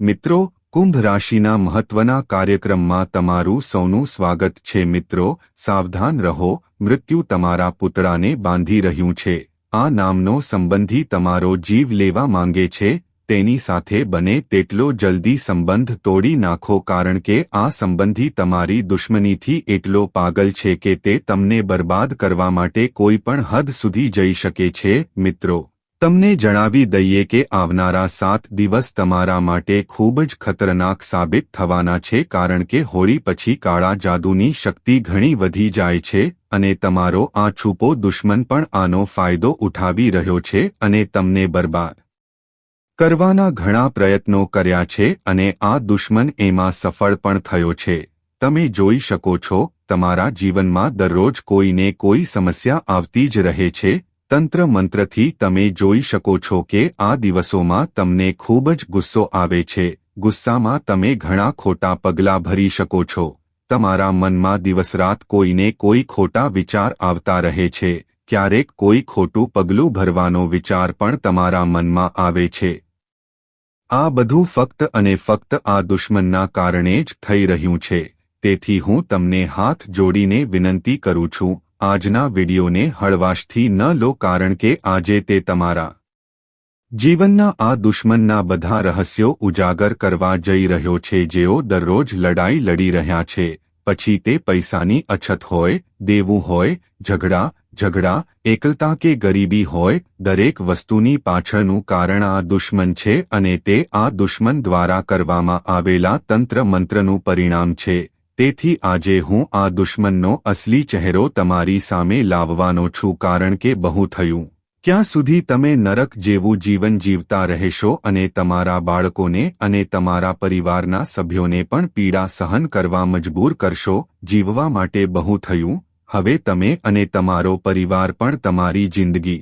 મિત્રો, કુંભ રાશિના મહત્વના કાર્યક્રમમાં તમારું સૌનું સ્વાગત છે. મિત્રો, સાવધાન રહો. મૃત્યુ તમારા પુતળાને બાંધી રહ્યું છે. આ નામનો સંબંધી તમારો જીવ લેવા માંગે છે. તેની સાથે બને તેટલો જલ્દી સંબંધ તોડી નાખો કારણ કે આ સંબંધી તમારી દુશ્મનીથી એટલો પાગલ છે કે તે તમને બરબાદ કરવા માટે કોઈ પણ હદ સુધી જઈ શકે છે. મિત્રો તમને જણાવી દઈએ કે આવનારા સાત દિવસ તમારા માટે ખૂબ જ ખતરનાક સાબિત થવાના છે કારણ કે હોળી પછી કાળા જાદુની શક્તિ ઘણી વધી જાય છે અને તમારો આ છૂપો દુશ્મન પણ આનો ફાયદો ઉઠાવી રહ્યો છે અને તમને બરબાદ કરવાના ઘણા પ્રયત્નો કર્યા છે અને આ દુશ્મન એમાં સફળ પણ થયો છે. તમે જોઈ શકો છો, તમારા જીવનમાં દરરોજ કોઈને કોઈ સમસ્યા આવતી જ રહે છે તંત્ર મંત્રથી તમે જોઈ શકો છો કે આ દિવસોમાં તમને ખૂબ જ ગુસ્સો આવે છે. ગુસ્સામાં તમે ઘણા ખોટા પગલાં ભરી શકો છો. તમારા મનમાં દિવસરાત કોઈને કોઈ ખોટા વિચાર આવતા રહે છે. ક્યારેક કોઈ ખોટું પગલું ભરવાનો વિચાર પણ તમારા મનમાં આવે છે. આ બધું ફક્ત અને ફક્ત આ દુશ્મનના કારણે જ થઈ રહ્યું છે. તેથી હું તમને હાથ જોડીને વિનંતી કરું છું આજના વિડીયોને હળવાશથી ન લો કારણ કે આજે તે તમારા જીવનના આ દુશ્મનના બધા રહસ્યો ઉજાગર કરવા જઈ રહ્યો છે જેઓ દરરોજ લડાઈ લડી રહ્યા છે. પછી તે પૈસાની અછત હોય, દેવું હોય, ઝઘડા ઝઘડા, એકલતા કે ગરીબી હોય, દરેક વસ્તુની પાછળનું કારણ આ દુશ્મન છે અને તે આ દુશ્મન દ્વારા કરવામાં આવેલા તંત્ર મંત્રનું પરિણામ છે. તેથી આજે હું આ દુશ્મનનો અસલી ચહેરો તમારી સામે લાવવાનો છું કારણ કે બહુ થયું. ક્યાં સુધી તમે નરક જેવું જીવન જીવતા રહેશો અને તમારા બાળકોને અને તમારા પરિવારના સભ્યોને પણ પીડા સહન કરવા મજબૂર કરશો, જીવવા માટે બહુ થયું. હવે તમે અને તમારો પરિવાર પણ તમારી જિંદગી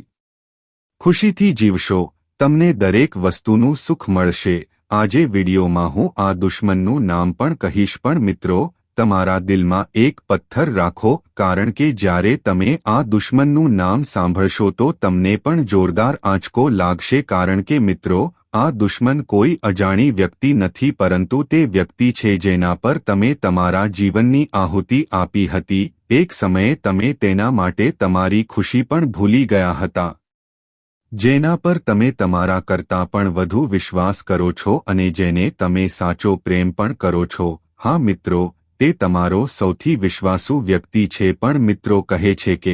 ખુશીથી જીવશો. તમને દરેક વસ્તુનું સુખ મળશે. આજે વિડીયોમાં હું આ દુશ્મનનું નામ પણ કહીશ, પણ મિત્રો તમારા દિલમાં એક પથ્થર રાખો, કારણ કે જ્યારે તમે આ દુશ્મનનું નામ સાંભળશો તો તમને પણ જોરદાર આંચકો લાગશે. કારણ કે મિત્રો, આ દુશ્મન કોઈ અજાણી વ્યક્તિ નથી, પરંતુ તે વ્યક્તિ છે જેના પર તમે તમારા જીવનની આહુતિ આપી હતી. એક સમયે તમે તેના માટે તમારી ખુશી પણ ભૂલી ગયા હતા. જેના પર તમે તમારા કરતાં પણ વધુ વિશ્વાસ કરો છો અને જેને તમે સાચો પ્રેમ પણ કરો છો. હા મિત્રો તે તમારો સૌથી વિશ્વાસુ વ્યક્તિ છે પણ મિત્રો કહે છે કે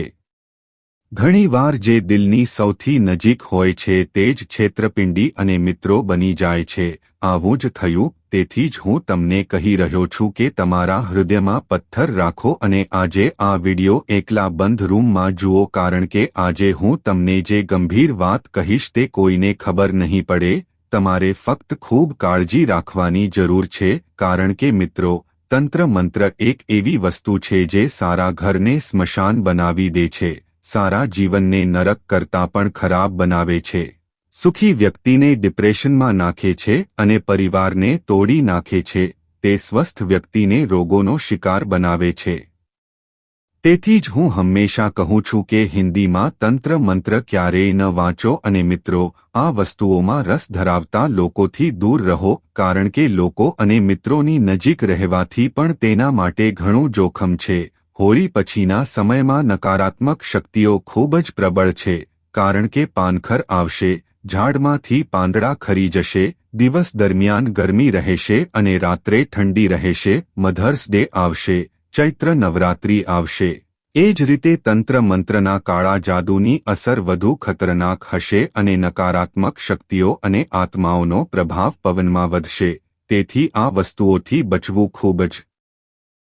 ઘણીવાર જે દિલની સૌથી નજીક હોય છે તે જ છેતરપિંડી અને મિત્રો બની જાય છે. આવું જ થયું, તેથી જ હું તમને કહી રહ્યો છું કે તમારા હૃદયમાં પથ્થર રાખો અને આજે આ વિડિયો એકલા બંધ રૂમમાં જુઓ કારણ કે આજે હું તમને જે ગંભીર વાત કહીશ તે કોઈને ખબર નહીં પડે. તમારે ફક્ત ખૂબ કાળજી રાખવાની જરૂર છે, કારણ કે મિત્રો તંત્ર મંત્ર એક એવી વસ્તુ છે જે સારા ઘરને સ્મશાન બનાવી દે છે. સારા જીવનને નરક કરતાં પણ ખરાબ બનાવે છે. સુખી વ્યક્તિને ડિપ્રેશનમાં નાખે છે અને પરિવારને તોડી નાખે છે. તે સ્વસ્થ વ્યક્તિને રોગોનો શિકાર બનાવે છે. તેથી જ હું હંમેશા કહું છું કે હિન્દીમાં તંત્ર મંત્ર ક્યારેય ન વાંચો અને મિત્રો, આ વસ્તુઓમાં રસ ધરાવતા લોકોથી દૂર રહો, કારણ કે લોકો અને મિત્રોની નજીક રહેવાથી પણ તેના માટે ઘણું જોખમ છે. હોળી પછીના સમયમાં નકારાત્મક શક્તિઓ ખૂબ જ પ્રબળ છે, કારણ કે પાનખર આવશે, ઝાડમાંથી પાંદડા ખરી જશે, દિવસ દરમિયાન ગરમી રહેશે અને રાત્રે ઠંડી રહેશે, મધર્સ ડે આવશે. ચૈત્ર નવરાત્રિ આવશે. એ જ રીતે તંત્ર મંત્રના કાળા જાદુની અસર વધુ ખતરનાક હશે અને નકારાત્મક શક્તિઓ અને આત્માઓનો પ્રભાવ પવનમાં વધશે. તેથી આ વસ્તુઓથી બચવું ખૂબ જ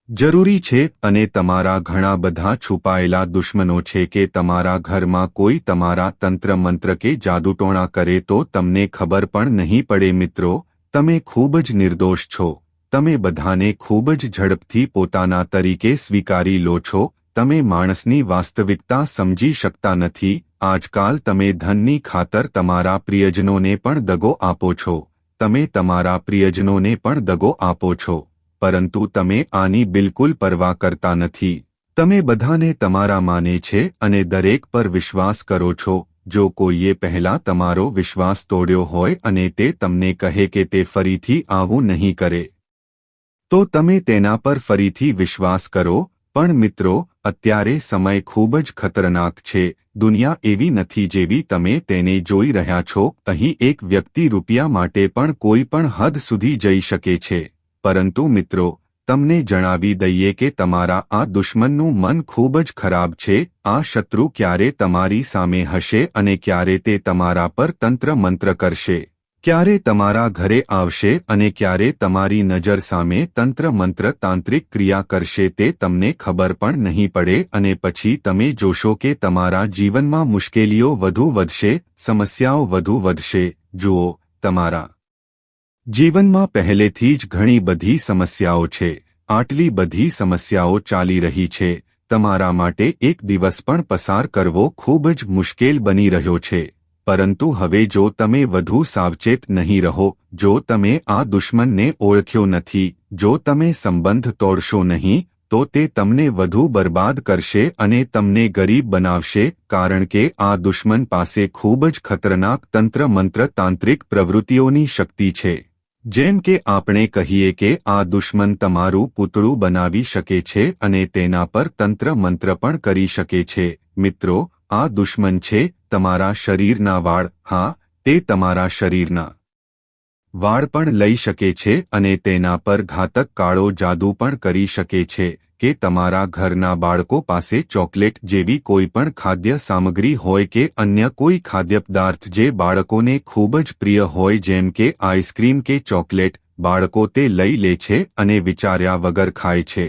જરૂરી છે અને તમારા ઘણા બધા છુપાયેલા દુશ્મનો છે કે તમારા ઘરમાં કોઈ તમારા તંત્ર મંત્ર કે જાદુટોણા કરે તો તમને ખબર પણ નહીં પડે મિત્રો, તમે ખૂબ જ નિર્દોષ છો. તમે બધાને ખૂબ જ ઝડપથી પોતાના તરીકે સ્વીકારી લો છો, તમે માણસની વાસ્તવિકતા સમજી શકતા નથી, આજકાલ તમે ધનની ખાતર તમારા પ્રિયજનોને પણ દગો આપો છો, તમે તમારા પ્રિયજનોને પણ દગો આપો છો, પરંતુ તમે આની બિલકુલ પરવા કરતા નથી. તમે બધાને તમારા માને છે અને દરેક પર વિશ્વાસ કરો છો, જો કોઈએ પહેલા તમારો વિશ્વાસ તોડ્યો હોય અને તે તમને કહે કે તે ફરીથી આવું નહીં કરે. તો તમે તેના પર ફરીથી વિશ્વાસ કરો, પણ મિત્રો, અત્યારે સમય ખૂબ જ ખતરનાક છે, દુનિયા એવી નથી જેવી તમે તેને જોઈ રહ્યા છો, અહીં એક વ્યક્તિ રૂપિયા માટે પણ કોઈ પણ હદ સુધી જઈ શકે છે. પરંતુ મિત્રો, તમને જણાવી દઈએ કે તમારા આ દુશ્મનનું મન ખૂબ જ ખરાબ છે, આ શત્રુ ક્યારે તમારી સામે હશે અને ક્યારે તે તમારા પર તંત્ર મંત્ર કરશે. ક્યારે તમારા ઘરે આવશે અને ક્યારે તમારી નજર સામે તંત્ર મંત્ર તાંત્રિક ક્રિયા કરશે તે તમને ખબર પણ નહીં પડે અને પછી તમે જોશો કે તમારા જીવનમાં મુશ્કેલીઓ વધુ વધશે, સમસ્યાઓ વધુ વધશે. જુઓ, તમારા જીવનમાં પહેલેથી જ ઘણી બધી સમસ્યાઓ છે. આટલી બધી સમસ્યાઓ ચાલી રહી છે. તમારા માટે એક દિવસ પણ પસાર કરવો ખૂબ જ મુશ્કેલ બની રહ્યો છે. પરંતુ હવે જો તમે વધુ સાવચેત નહીં રહો, જો તમે આ દુશ્મનને ઓળખ્યો નથી, જો તમે સંબંધ તોડશો નહીં, તો તે તમને વધુ બરબાદ કરશે અને તમને ગરીબ બનાવશે, કારણ કે આ દુશ્મન પાસે ખૂબ જ ખતરનાક તંત્ર મંત્ર તાંત્રિક પ્રવૃત્તિઓની શક્તિ છે. જેમ કે આપણે કહીએ કે આ દુશ્મન તમારું પૂતળું બનાવી શકે છે અને તેના પર તંત્ર મંત્ર પણ કરી શકે છે. મિત્રો, આ દુશ્મન છે તમારા શરીરના વાળ, હા, તે તમારા શરીરના વાળ પણ લઈ શકે છે અને તેના પર ઘાતક કાળો જાદુ પણ કરી શકે છે કે તમારા ઘરના બાળકો પાસે ચોકલેટ જેવી કોઈ પણ ખાદ્ય સામગ્રી હોય કે અન્ય કોઈ ખાદ્ય પદાર્થ જે બાળકોને ખૂબ જ પ્રિય હોય જેમ કે આઈસ્ક્રીમ કે ચોકલેટ, બાળકો તે લઈ લે છે અને વિચાર્યા વગર ખાય છે.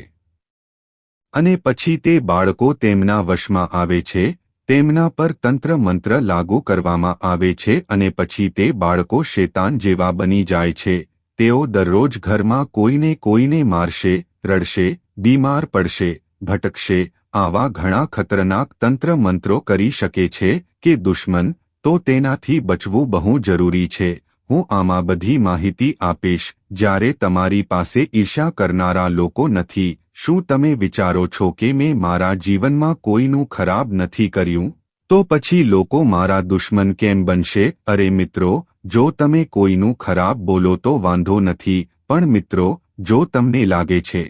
અને પછી તે બાળકો તેમના વશમાં આવે છે તેમના પર તંત્ર મંત્ર લાગુ કરવામાં આવે છે અને પછી તે બાળકો શેતાન જેવા બની જાય છે. તેઓ દરરોજ ઘરમાં કોઈને કોઈને મારશે, રડશે, બીમાર પડશે, ભટકશે, આવા ઘણા ખતરનાક તંત્ર મંત્રો કરી શકે છે કે દુશ્મન, તો તેનાથી બચવું બહુ જરૂરી છે. હું આમાં બધી માહિતી આપીશ. જ્યારે તમારી પાસે ઈર્ષા કરનારા લોકો નથી શું તમે વિચારો છો કે મેં મારા જીવનમાં કોઈનું ખરાબ નથી કર્યું? તો પછી લોકો મારા દુશ્મન કેમ બનશે? અરે મિત્રો, જો તમે કોઈનું ખરાબ બોલો તો વાંધો નથી, પણ મિત્રો, જો તમને લાગે છે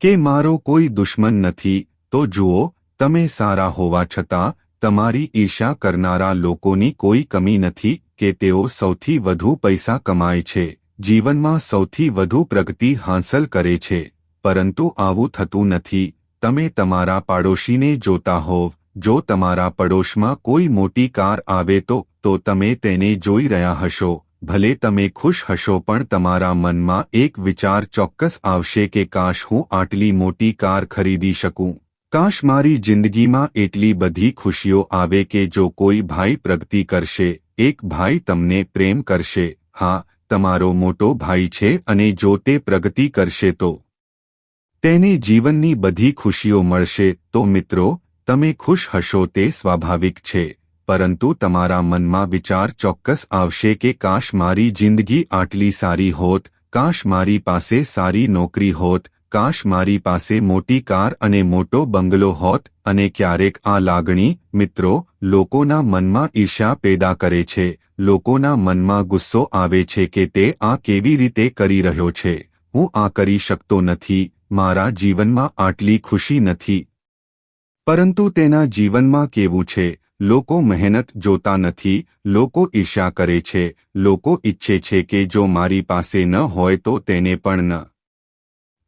કે મારો કોઈ દુશ્મન નથી, તો જુઓ, તમે સારા હોવા છતાં, તમારી ઈર્ષા કરનારા લોકોની કોઈ કમી નથી કે તેઓ સૌથી વધુ પૈસા કમાય છે, જીવનમાં સૌથી વધુ પ્રગતિ હાંસલ કરે છે. પરંતુ આવું થતું નથી. તમે તમારા પાડોશીને જોતા હોવ. જો તમારા પડોશમાં કોઈ મોટી કાર આવે તો તો તમે તેને જોઈ રહ્યા હશો. ભલે તમે ખુશ હશો, પણ તમારા મનમાં એક વિચાર ચોક્કસ આવશે કે કાશ હું આટલી મોટી કાર ખરીદી શકું. કાશ મારી જિંદગીમાં એટલી બધી ખુશીઓ આવે કે જો કોઈ ભાઈ પ્રગતિ કરશે, એક ભાઈ તમને પ્રેમ કરશે. હા, તમારો મોટો ભાઈ છે અને જો તે પ્રગતિ કરશે તો તેને જીવનની બધી ખુશીઓ મળશે, તો મિત્રો, તમે ખુશ હશો તે સ્વાભાવિક છે. પરંતુ તમારા મનમાં વિચાર ચોક્કસ આવશે કે કાશ મારી જિંદગી આટલી સારી હોત, કાશ મારી પાસે સારી નોકરી હોત, કાશ મારી પાસે મોટી કાર અને મોટો બંગલો હોત, અને ક્યારેક આ લાગણી, મિત્રો, લોકોના મનમાં ઈર્ષા પેદા કરે છે. લોકોના મનમાં ગુસ્સો આવે છે કે તે આ કેવી રીતે કરી રહ્યો છે. હું આ કરી શકતો નથી. મારા જીવનમાં આટલી ખુશી નથી. પરંતુ તેના જીવનમાં કેવું છે, લોકો મહેનત જોતા નથી, લોકો ઈર્ષા કરે છે, લોકો ઈચ્છે છે કે જો મારી પાસે ન હોય તો તેને પણ ન.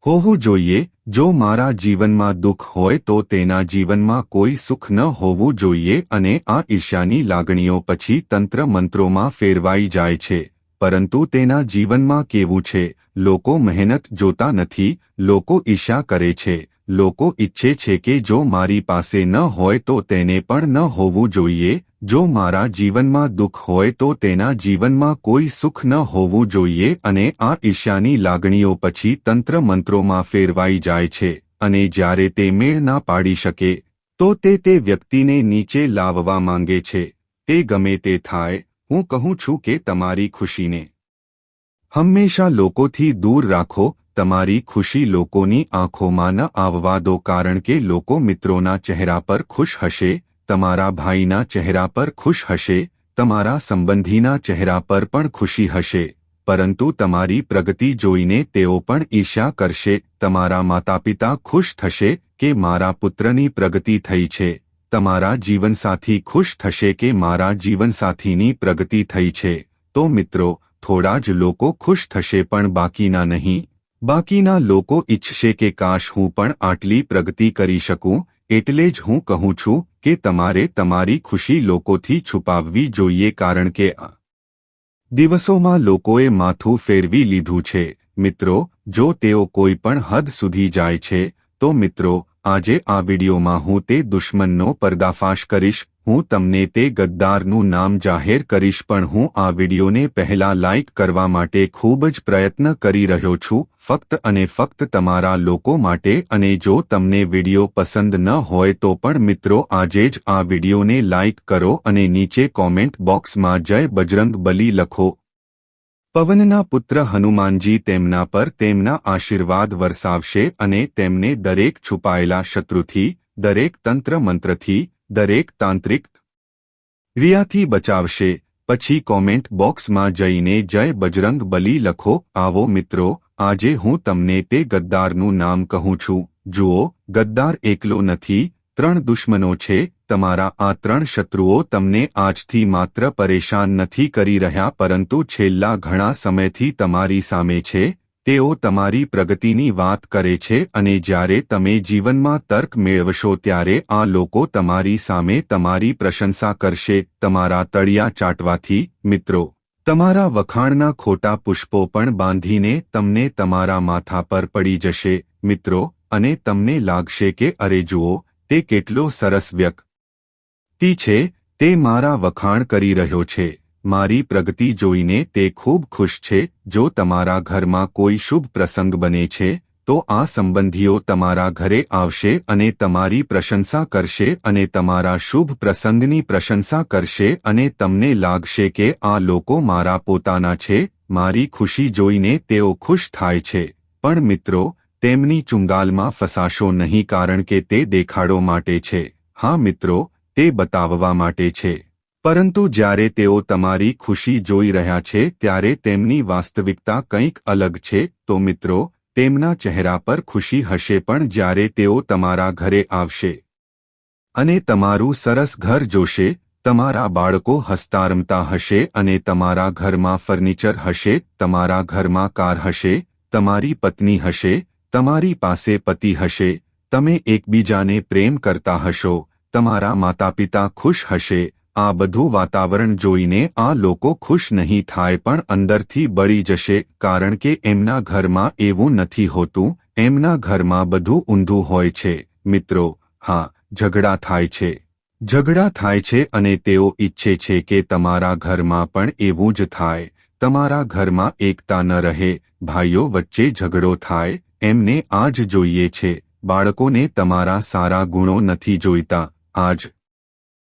હોવું જોઈએ, જો મારા જીવનમાં દુઃખ હોય તો તેના જીવનમાં કોઈ સુખ ન હોવું જોઈએ અને આ ઈર્ષાની લાગણીઓ પછી તંત્ર મંત્રોમાં ફેરવાઈ જાય છે. પરંતુ તેના જીવનમાં કેવું છે? લોકો મહેનત જોતા નથી, લોકો ઈર્ષા કરે છે, લોકો ઈચ્છે છે કે જો મારી પાસે ન હોય તો તેને પણ ન હોવું જોઈએ, જો મારા જીવનમાં દુઃખ હોય તો તેના જીવનમાં કોઈ સુખ ન હોવું જોઈએ અને આ ઈશાની લાગણીઓ પછી તંત્ર મંત્રોમાં ફેરવાઈ જાય છે અને જ્યારે તે મેળ ના પાડી શકે, તો તે તે વ્યક્તિને નીચે લાવવા માંગે છે, તે ગમે તે થાય હું કહું છું કે તમારી ખુશીને હંમેશા લોકોથી દૂર રાખો, તમારી ખુશી લોકોની આંખોમાં ન આવવા દો કારણ કે લોકો મિત્રોના ચહેરા પર ખુશ હશે, તમારા ભાઈના ચહેરા પર ખુશ હશે, તમારા સંબંધીના ચહેરા પર પણ ખુશી હશે, પરંતુ તમારી પ્રગતિ જોઈને તેઓ પણ ઈર્ષ્યા કરશે, તમારા માતાપિતા ખુશ થશે કે મારા પુત્રની પ્રગતિ થઈ છે. તમારા જીવનસાથી ખુશ થશે કે મારા જીવનસાથીની પ્રગતિ થઈ છે. તો મિત્રો, થોડા જ લોકો ખુશ થશે પણ બાકીના નહીં. બાકીના લોકો ઈચ્છશે કે કાશ હું પણ આટલી પ્રગતિ કરી શકું, એટલે જ હું કહું છું કે તમારે તમારી ખુશી લોકોથી છુપાવવી જોઈએ કારણ કે આ દિવસોમાં લોકોએ માથું ફેરવી લીધું છે. મિત્રો, જો તેઓ કોઈ પણ હદ સુધી જાય છે, તો મિત્રો આજે આ વિડીયોમાં હું તે દુશ્મનનો પર્દાફાશ કરીશ, હું તમને તે ગદ્દારનું નામ જાહેર કરીશ પણ હું આ વિડીયોને પહેલા લાઇક કરવા માટે ખૂબ જ પ્રયત્ન કરી રહ્યો છું, ફક્ત અને ફક્ત તમારા લોકો માટે અને જો તમને વીડિયો પસંદ ન હોય તો પણ મિત્રો આજે જ આ વિડીયોને લાઇક કરો અને નીચે કોમેન્ટ બોક્સમાં જય બજરંગ લખો. પવનના પુત્ર હનુમાનજી તેમના પર તેમના આશીર્વાદ વરસાવશે અને તેમને દરેક છુપાયેલા શત્રુથી, દરેક તંત્ર મંત્રથી દરેક તાંત્રિક ક્રિયાથી બચાવશે. પછી કોમેન્ટ બોક્સમાં જઈને જય બજરંગ બલી લખો, આવો મિત્રો, આજે હું તમને તે ગદ્દારનું નામ કહું છું. જુઓ, ગદ્દાર એકલો નથી ત્રણ દુશ્મનો છે, તમારા આ ત્રણ શત્રુઓ તમને આજથી માત્ર પરેશાન નથી કરી રહ્યા પરંતુ છેલ્લા ઘણા સમયથી તમારી સામે છે, તેઓ તમારી પ્રગતિની વાત કરે છે અને જ્યારે તમે જીવનમાં તર્ક મેળવશો ત્યારે આ લોકો તમારી સામે તમારી પ્રશંસા કરશે, તમારા તળિયા ચાટવાથી, મિત્રો. તમારા વખાણના ખોટા પુષ્પો પણ બાંધીને તમને તમારા માથા પર પડી જશે, મિત્રો, અને તમને લાગશે કે, અરે જુઓ તે કેટલો સરસ વ્યક્તિ. છે, તે મારા વખાણ કરી રહ્યો છે. મારી પ્રગતિ જોઈને તે ખૂબ ખુશ છે. જો તમારા ઘરમાં કોઈ શુભ પ્રસંગ બને છે, તો આ સંબંધીઓ તમારા ઘરે આવશે અને તમારી પ્રશંસા કરશે અને તમારા શુભ પ્રસંગની પ્રશંસા કરશે અને તમને લાગશે કે આ લોકો મારા પોતાના છે. મારી ખુશી જોઈને તેઓ ખુશ થાય છે. પણ મિત્રો તેમની ચુંગાલમાં ફસાશો નહીં કારણ કે તે દેખાડો માટે છે. હા મિત્રો, તે બતાવવા માટે છે. પરંતુ જ્યારે તેઓ તમારી ખુશી જોઈ રહ્યા છે, ત્યારે તેમની વાસ્તવિકતા કંઈક અલગ છે. તો મિત્રો, તેમના ચહેરા પર ખુશી હશે પણ જ્યારે તેઓ તમારા ઘરે આવશે. અને તમારું સરસ ઘર જોશે, તમારા બાળકો હસતા રમતા હશે અને તમારા ઘરમાં ફર્નિચર હશે, તમારા ઘરમાં કાર હશે, તમારી પત્ની હશે તમારી પાસે પતિ હશે, તમે એકબીજાને પ્રેમ કરતા હશો, તમારા માતાપિતા ખુશ હશે, આ બધું વાતાવરણ જોઈને આ લોકો ખુશ નહીં થાય પણ અંદરથી બળી જશે કારણ કે એમના ઘરમાં એવું નથી હોતું, એમના ઘરમાં બધું ઊંધું હોય છે, મિત્રો, હા, ઝઘડા થાય છે. ઝઘડા થાય છે અને તેઓ ઈચ્છે છે કે તમારા ઘરમાં પણ એવું જ થાય, તમારા ઘરમાં એકતા ન રહે, ભાઈઓ વચ્ચે ઝઘડો થાય એમને આજ જોઈએ છે, બાળકોને તમારા સારા ગુણો નથી જોઈતા, આજ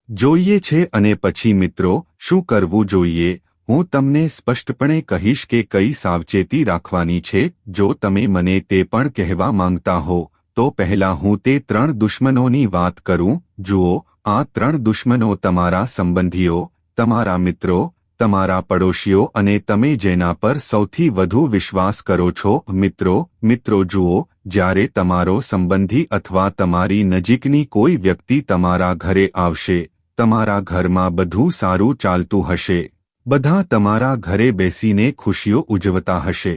જોઈએ છે અને પછી મિત્રો, શું કરવું જોઈએ, હું તમને સ્પષ્ટપણે કહીશ કે કઈ સાવચેતી રાખવાની છે, જો તમે મને તે પણ કહેવા માંગતા હો, તો પહેલા હું તે ત્રણ દુશ્મનોની વાત કરું, જુઓ, આ ત્રણ દુશ્મનો તમારા સંબંધીઓ, તમારા મિત્રો તમારા પડોશીઓ અને તમે જેના પર સૌથી વધુ વિશ્વાસ કરો છો, મિત્રો મિત્રો જુઓ, જ્યારે તમારો સંબંધી અથવા તમારી નજીકની કોઈ વ્યક્તિ તમારા ઘરે આવશે, તમારા ઘરમાં બધું સારું ચાલતું હશે, બધા તમારા ઘરે બેસીને ખુશીઓ ઉજવતા હશે.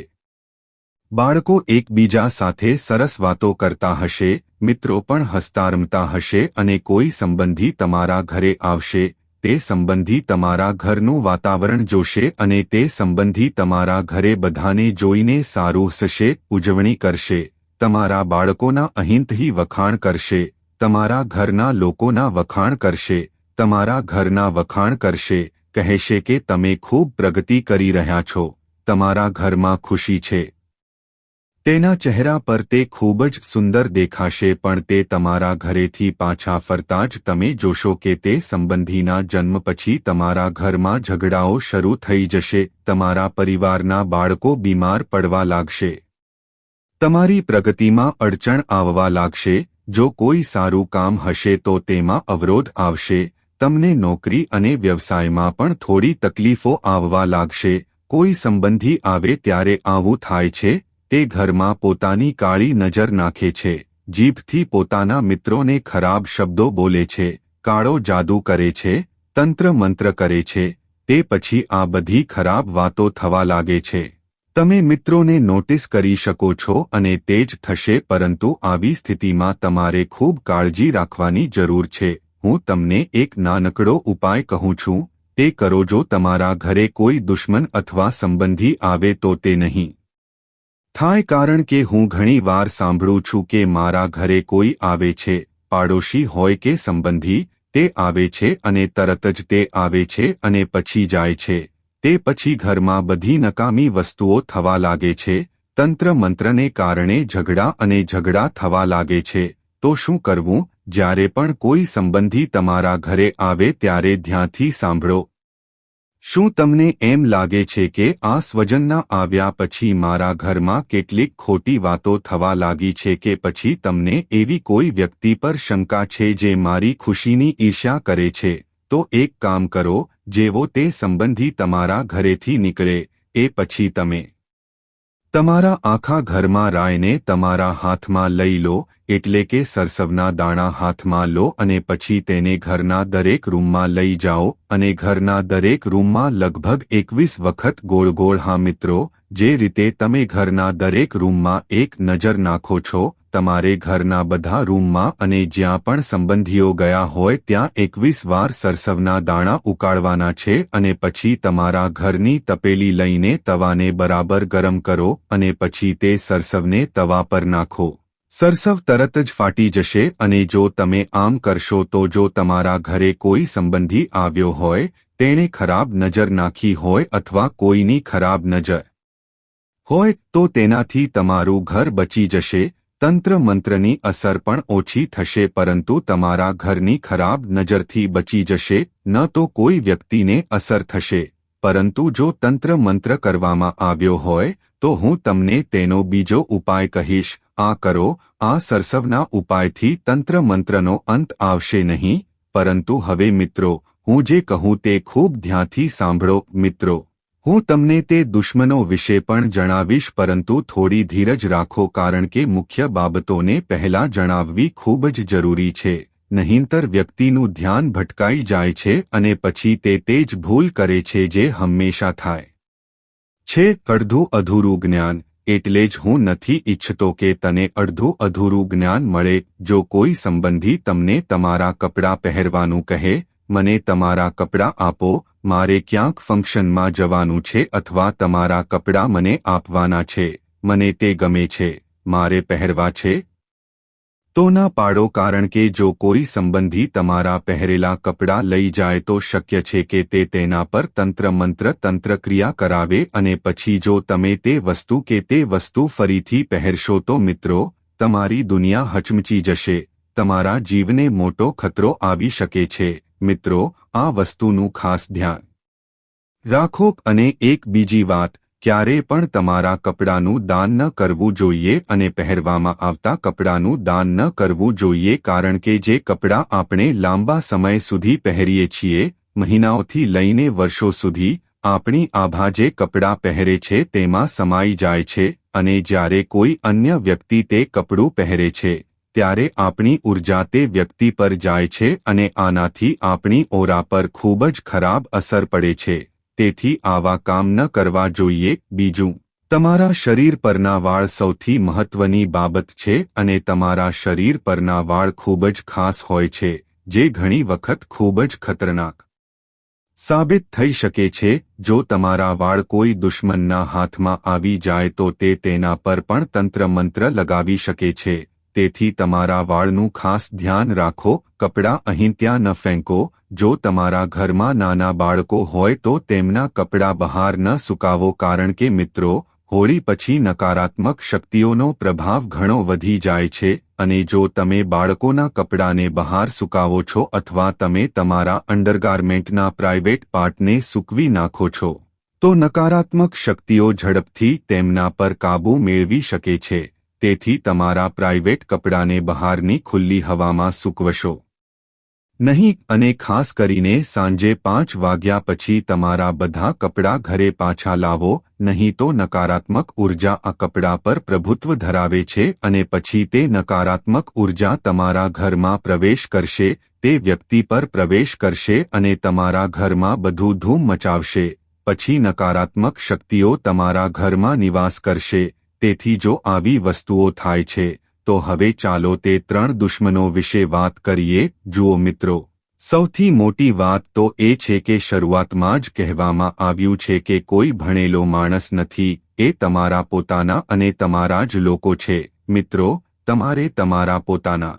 બાળકો એકબીજા સાથે સરસ વાતો કરતા હશે, મિત્રો પણ હસતા રમતા હશે અને કોઈ સંબંધી તમારા ઘરે આવશે તે સંબંધી તમારા ઘરનું વાતાવરણ જોશે અને તે સંબંધી તમારા ઘરે બધાને જોઈને સારું હશે ઉજવણી કરશે. તમારા બાળકોના અહિંતહી વખાણ કરશે. તમારા ઘરના લોકોના વખાણ કરશે. તમારા ઘરના વખાણ કરશે. કહેશે કે તમે ખૂબ પ્રગતિ કરી રહ્યા છો. તમારા ઘરમાં ખુશી છે. તેના ચહેરા પર તે ખૂબ જ સુંદર દેખાશે પણ તે તમારા ઘરેથી પાછા ફરતા જ તમે જોશો કે તે સંબંધીના જન્મ પછી તમારા ઘરમાં ઝઘડાઓ શરૂ થઈ જશે, તમારા પરિવારના બાળકો બીમાર પડવા લાગશે. તમારી પ્રગતિમાં અડચણ આવવા લાગશે, જો કોઈ સારું કામ હશે તો તેમાં અવરોધ આવશે, તમને નોકરી અને વ્યવસાયમાં પણ થોડી તકલીફો આવવા લાગશે, કોઈ સંબંધી આવે ત્યારે આવું થાય છે તે ઘરમાં પોતાની કાળી નજર નાખે છે, જીભથી પોતાના મિત્રોને ખરાબ શબ્દો બોલે છે, કાળો જાદુ કરે છે, તંત્ર મંત્ર કરે છે, તે પછી આ બધી ખરાબ વાતો થવા લાગે છે. તમે મિત્રોને નોટિસ કરી શકો છો અને તે જ થશે પરંતુ આવી સ્થિતિમાં તમારે ખૂબ કાળજી રાખવાની જરૂર છે. હું તમને એક નાનકડો ઉપાય કહું છું, તે કરો જો તમારા ઘરે કોઈ દુશ્મન અથવા સંબંધી આવે તો તે નહીં. થાય કારણ કે હું ઘણી વાર સાંભળું છું કે મારા ઘરે કોઈ આવે છે, પાડોશી હોય કે સંબંધી, તે આવે છે અને તરત જ તે આવે છે અને પછી જાય છે. તે પછી ઘરમાં બધી નકામી વસ્તુઓ થવા લાગે છે, તંત્ર મંત્રને કારણે ઝઘડા અને ઝઘડા થવા લાગે છે. તો શું કરવું? જ્યારે પણ કોઈ સંબંધી તમારા ઘરે આવે ત્યારે ધ્યાંથી સાંભળો. શું તમને એમ લાગે છે કે આ સ્વજનના આવ્યા પછી મારા ઘરમાં કેટલીક ખોટી વાતો થવા લાગી છે કે પછી તમને એવી કોઈ વ્યક્તિ પર શંકા છે જે મારી ખુશીની ઈર્ષ્યા કરે છે? તો એક કામ કરો, જેવો તે સંબંધી તમારા ઘરેથી નીકળે, એ પછી તમે તમારા આખા ઘરમાં રાયને તમારા હાથમાં લઈ લો, એટલે કે સરસવના દાણા હાથમાં લો અને પછી તેને ઘરના દરેક રૂમમાં લઈ જાઓ, અને ઘરના દરેક રૂમમાં લગભગ એકવીસ વખત ગોળ ગોળ હા મિત્રો, જે રીતે તમે ઘરના દરેક રૂમમાં એક નજર નાખો છો તમારે ઘરના બધા રૂમમાં અને જ્યાં પણ સંબંધીઓ ગયા હોય ત્યાં એકવીસ વાર સરસવના દાણા ઉકાળવાના છે અને પછી તમારા ઘરની તપેલી લઈને તવાને બરાબર ગરમ કરો અને પછી તે સરસવને તવા પર નાખો. સરસવ તરત જ ફાટી જશે અને જો તમે આમ કરશો તો જો તમારા ઘરે કોઈ સંબંધી આવ્યો હોય, તેણે ખરાબ નજર નાખી હોય અથવા કોઈની ખરાબ નજર હોય, તો તેનાથી તમારું ઘર બચી જશે તંત્ર મંત્રની અસર પણ ઓછી થશે, પરંતુ તમારા ઘરની ખરાબ નજરથી બચી જશે, ન તો કોઈ વ્યક્તિને અસર થશે. પરંતુ જો તંત્ર મંત્ર કરવામાં આવ્યો હોય, તો હું તમને તેનો બીજો ઉપાય કહીશ. આ કરો, આ સરસવના ઉપાયથી તંત્ર મંત્રનો અંત આવશે નહીં. પરંતુ હવે મિત્રો, હું જે કહું તે ખૂબ ધ્યાનથી સાંભળો, મિત્રો. હું તમને તે દુશ્મનો વિશે પણ જણાવીશ, પરંતુ થોડી ધીરજ રાખો, કારણ કે મુખ્ય બાબતોને પહેલા જણાવવી ખૂબ જ જરૂરી છે. નહીંતર વ્યક્તિનું ધ્યાન ભટકાઈ જાય છે અને પછી તે તે જ ભૂલ કરે છે જે હંમેશા થાય. છે, અડધું અધૂરું જ્ઞાન, એટલે જ હું નથી ઈચ્છતો કે તને અડધું અધૂરું જ્ઞાન મળે. જો કોઈ સંબંધી તમને તમારા કપડાં પહેરવાનું કહે, મને તમારા કપડાં આપો મારે ક્યાંક ફંક્શનમાં જવાનું છે અથવા તમારા કપડાં મને આપવાના છે, મને તે ગમે છે, મારે પહેરવા છે? તો ના પાડો કારણ કે જો કોઈ સંબંધી તમારા પહેરેલા કપડાં લઈ જાય તો શક્ય છે કે તે તેના પર તંત્ર મંત્ર તંત્ર કરાવે અને પછી જો તમે તે વસ્તુ કે તે વસ્તુ ફરીથી પહેરશો તો મિત્રો, તમારી દુનિયા હચમચી જશે, તમારા જીવને મોટો ખતરો આવી શકે છે. મિત્રો, આ વસ્તુનું ખાસ ધ્યાન. રાખો અને એક બીજી વાત, ક્યારે પણ તમારા કપડાનું દાન ન કરવું જોઈએ અને પહેરવામાં આવતા કપડાનું દાન ન કરવું જોઈએ કારણ કે જે કપડાં આપણે લાંબા સમય સુધી પહેરીએ છીએ, મહિનાઓથી લઈને વર્ષો સુધી, આપણી આભા જે કપડાં પહેરે છે તેમાં સમાઈ જાય છે અને જ્યારે કોઈ અન્ય વ્યક્તિ તે કપડું પહેરે છે ત્યારે આપણી ઊર્જા તે વ્યક્તિ પર જાય છે અને આનાથી આપણી ઓરા પર ખૂબ જ ખરાબ અસર પડે છે. તેથી આવા કામ ન કરવા જોઈએ. બીજું, તમારા શરીર પરના વાળ સૌથી મહત્વની બાબત છે અને તમારા શરીર પરના વાળ ખૂબ જ ખાસ હોય છે, જે ઘણી વખત ખૂબ જ ખતરનાક સાબિત થઈ શકે છે. જો તમારા વાળ કોઈ દુશ્મનના હાથમાં આવી જાય તો તે તેના પર પણ તંત્ર મંત્ર લગાવી શકે છે. તેથી તમારા વાળનું ખાસ ધ્યાન રાખો, કપડાં અહીં ત્યાં ન ફેંકો, જો તમારા ઘરમાં નાના બાળકો હોય તો તેમના કપડાં બહાર ન સુકાવો કારણ કે મિત્રો, હોળી પછી નકારાત્મક શક્તિઓનો પ્રભાવ ઘણો વધી જાય છે અને જો તમે બાળકોના કપડાને બહાર સુકાવો છો અથવા તમે તમારા અંડરગાર્મેન્ટના પ્રાઇવેટ પાર્ટને સૂકવી નાખો છો, તો નકારાત્મક શક્તિઓ ઝડપથી તેમના પર કાબૂ મેળવી શકે છે. તેથી તમારા પ્રાઇવેટ કપડાને બહારની ખુલ્લી હવામાં સૂકવશો. નહીં, અને ખાસ કરીને સાંજે પાંચ વાગ્યા પછી તમારા બધા કપડાં ઘરે પાછા લાવો, નહીં તો નકારાત્મક ઊર્જા આ કપડાં પર પ્રભુત્વ ધરાવે છે અને પછી તે નકારાત્મક ઊર્જા તમારા ઘરમાં પ્રવેશ કરશે, તે વ્યક્તિ પર પ્રવેશ કરશે અને તમારા ઘરમાં બધું ધૂમ મચાવશે, પછી નકારાત્મક શક્તિઓ તમારા ઘરમાં નિવાસ કરશે. તેથી જો આવી વસ્તુઓ થાય છે, તો હવે ચાલો તે ત્રણ દુશ્મનો વિશે વાત કરીએ. જુઓ મિત્રો, સૌથી મોટી વાત તો એ છે કે શરૂઆતમાં જ કહેવામાં આવ્યું છે કે કોઈ ભણેલો માણસ નથી, એ તમારા પોતાના અને તમારા જ લોકો છે. મિત્રો, તમારે તમારા પોતાના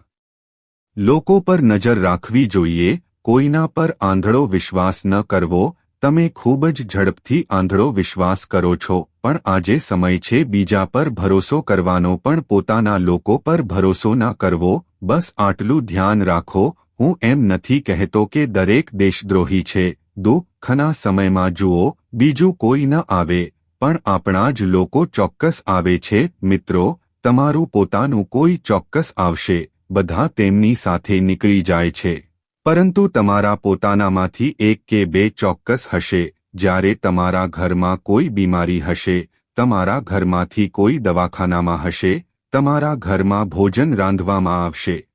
લોકો પર નજર રાખવી જોઈએ, કોઈના પર આંધળો વિશ્વાસ ન કરવો તમે ખૂબ જ ઝડપથી આંધળો વિશ્વાસ કરો છો, પણ આજે સમય છે બીજા પર ભરોસો કરવાનો, પણ પોતાના લોકો પર ભરોસો ના કરવો, બસ આટલું ધ્યાન રાખો, હું એમ નથી કહેતો કે દરેક દેશદ્રોહી છે, દુઃખના સમયમાં જુઓ, બીજું કોઈ ન આવે, પણ આપણા જ લોકો ચોક્કસ આવે છે, મિત્રો, તમારું પોતાનું કોઈ ચોક્કસ આવશે, બધા તેમની સાથે નીકળી જાય છે. પરંતુ તમારા પોતાનામાંથી એક કે બે ચોક્કસ હશે, જ્યારે તમારા ઘરમાં કોઈ બીમારી હશે, તમારા ઘરમાંથી કોઈ દવાખાનામાં હશે, તમારા ઘરમાં ભોજન રાંધવામાં આવશે.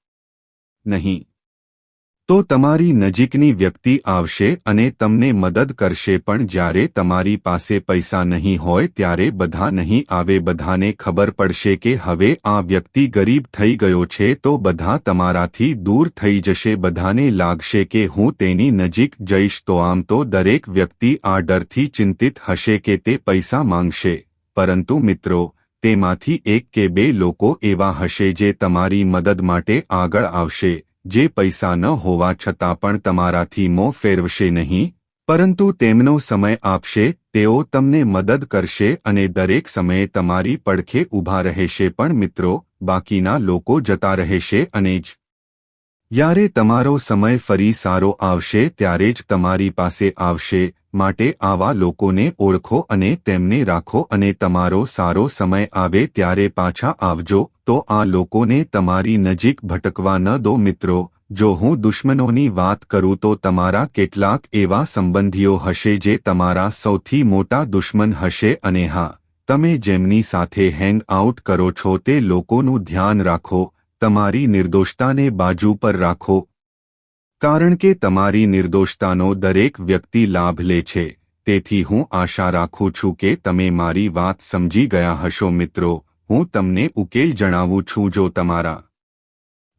નહીં. તો તમારી નજીકની વ્યક્તિ આવશે અને તમને મદદ કરશે પણ જ્યારે તમારી પાસે પૈસા નહીં હોય ત્યારે બધા નહીં આવે, બધાને ખબર પડશે કે હવે આ વ્યક્તિ ગરીબ થઈ ગયો છે તો બધા તમારાથી દૂર થઈ જશે, બધાને લાગશે કે હું તેની નજીક જઈશ, તો આમ તો દરેક વ્યક્તિ આ ડરથી ચિંતિત હશે કે તે પૈસા માંગશે. પરંતુ મિત્રો, તેમાંથી એક કે બે લોકો એવા હશે જે તમારી મદદ માટે આગળ આવશે. જે પૈસા ન હોવા છતાં પણ તમારાથી મોં ફેરવશે નહીં, પરંતુ તેમનો સમય આપશે, તેઓ તમને મદદ કરશે અને દરેક સમયે તમારી પડખે ઊભા રહેશે પણ મિત્રો, બાકીના લોકો જતા રહેશે અને જ. જ્યારે તમારો સમય ફરી સારો આવશે ત્યારે જ તમારી પાસે આવશે, માટે આવા લોકોને ઓળખો અને તેમને રાખો અને તમારો સારો સમય આવે ત્યારે પાછા આવજો, તો આ લોકોને તમારી નજીક ભટકવા ન દો મિત્રો. જો હું દુશ્મનોની વાત કરું તો તમારા કેટલાક એવા સંબંધીઓ હશે જે તમારા સૌથી મોટા દુશ્મન હશે અને હા, તમે જેમની સાથે હેંગ આઉટ કરો છો તે લોકોનું ધ્યાન રાખો તમારી નિર્દોષતાને બાજુ પર રાખો. કારણ કે તમારી નિર્દોષતાનો દરેક વ્યક્તિ લાભ લે છે. તેથી હું આશા રાખું છું કે તમે મારી વાત સમજી ગયા હશો મિત્રો. હું તમને ઉકેલ જણાવું છું જો તમારા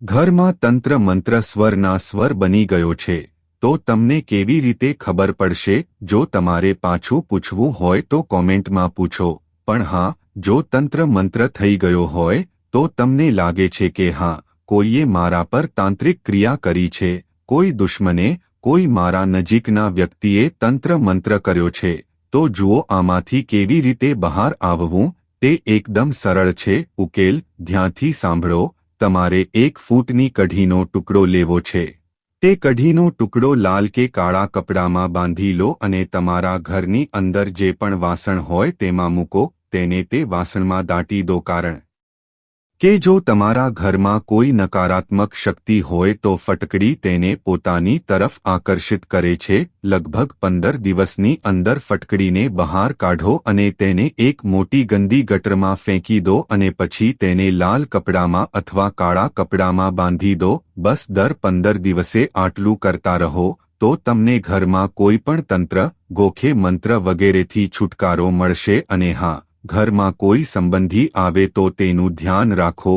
ઘરમાં તંત્ર મંત્ર સ્વરના સ્વર બની ગયો છે, તો તમને કેવી રીતે ખબર પડશે? જો તમારે પાછું પૂછવું હોય તો કોમેન્ટમાં પૂછો. પણ હા, જો તંત્ર મંત્ર થઈ ગયો હોય તો તમને લાગે છે કે હા, કોઈએ મારા પર તાંત્રિક ક્રિયા કરી છે, કોઈ દુશ્મને, કોઈ મારા નજીકના વ્યક્તિએ તંત્ર મંત્ર કર્યો છે, તો જુઓ આમાંથી કેવી રીતે બહાર આવવું, તે એકદમ સરળ છે, ઉકેલ, ધ્યાનથી સાંભળો, તમારે એક ફૂટની કઢીનો ટુકડો લેવો છે. તે કઢીનો ટુકડો લાલ કે કાળા કપડામાં બાંધી લો અને તમારા ઘરની અંદર જે પણ વાસણ હોય તેમાં મૂકો, તેને તે વાસણમાં દાટી દો કારણ કે જો તમારા ઘરમાં કોઈ નકારાત્મક શક્તિ હોય તો ફટકડી તેને પોતાની તરફ આકર્ષિત કરે છે. લગભગ પંદર દિવસની અંદર ફટકડીને બહાર કાઢો અને તેને એક મોટી ગંદી ગટરમાં ફેંકી દો અને પછી તેને લાલ કપડામાં અથવા કાળા કપડામાં બાંધી દો. બસ દર પંદર દિવસે આટલું કરતા રહો, તો તમને ઘરમાં કોઈ પણ તંત્ર, ગોખે મંત્ર વગેરેથી છુટકારો મળશે અને હા ઘરમાં કોઈ સંબંધી આવે તો તેનું ધ્યાન રાખો.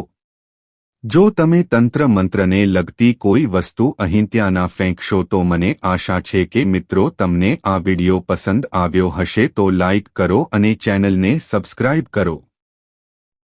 જો તમે તંત્ર મંત્રને લગતી કોઈ વસ્તુ અહીં ત્યાંના ફેંકશો તો મને આશા છે કે મિત્રો તમને આ વિડિયો પસંદ આવ્યો હશે તો લાઇક કરો અને ચેનલને સબસ્ક્રાઇબ કરો.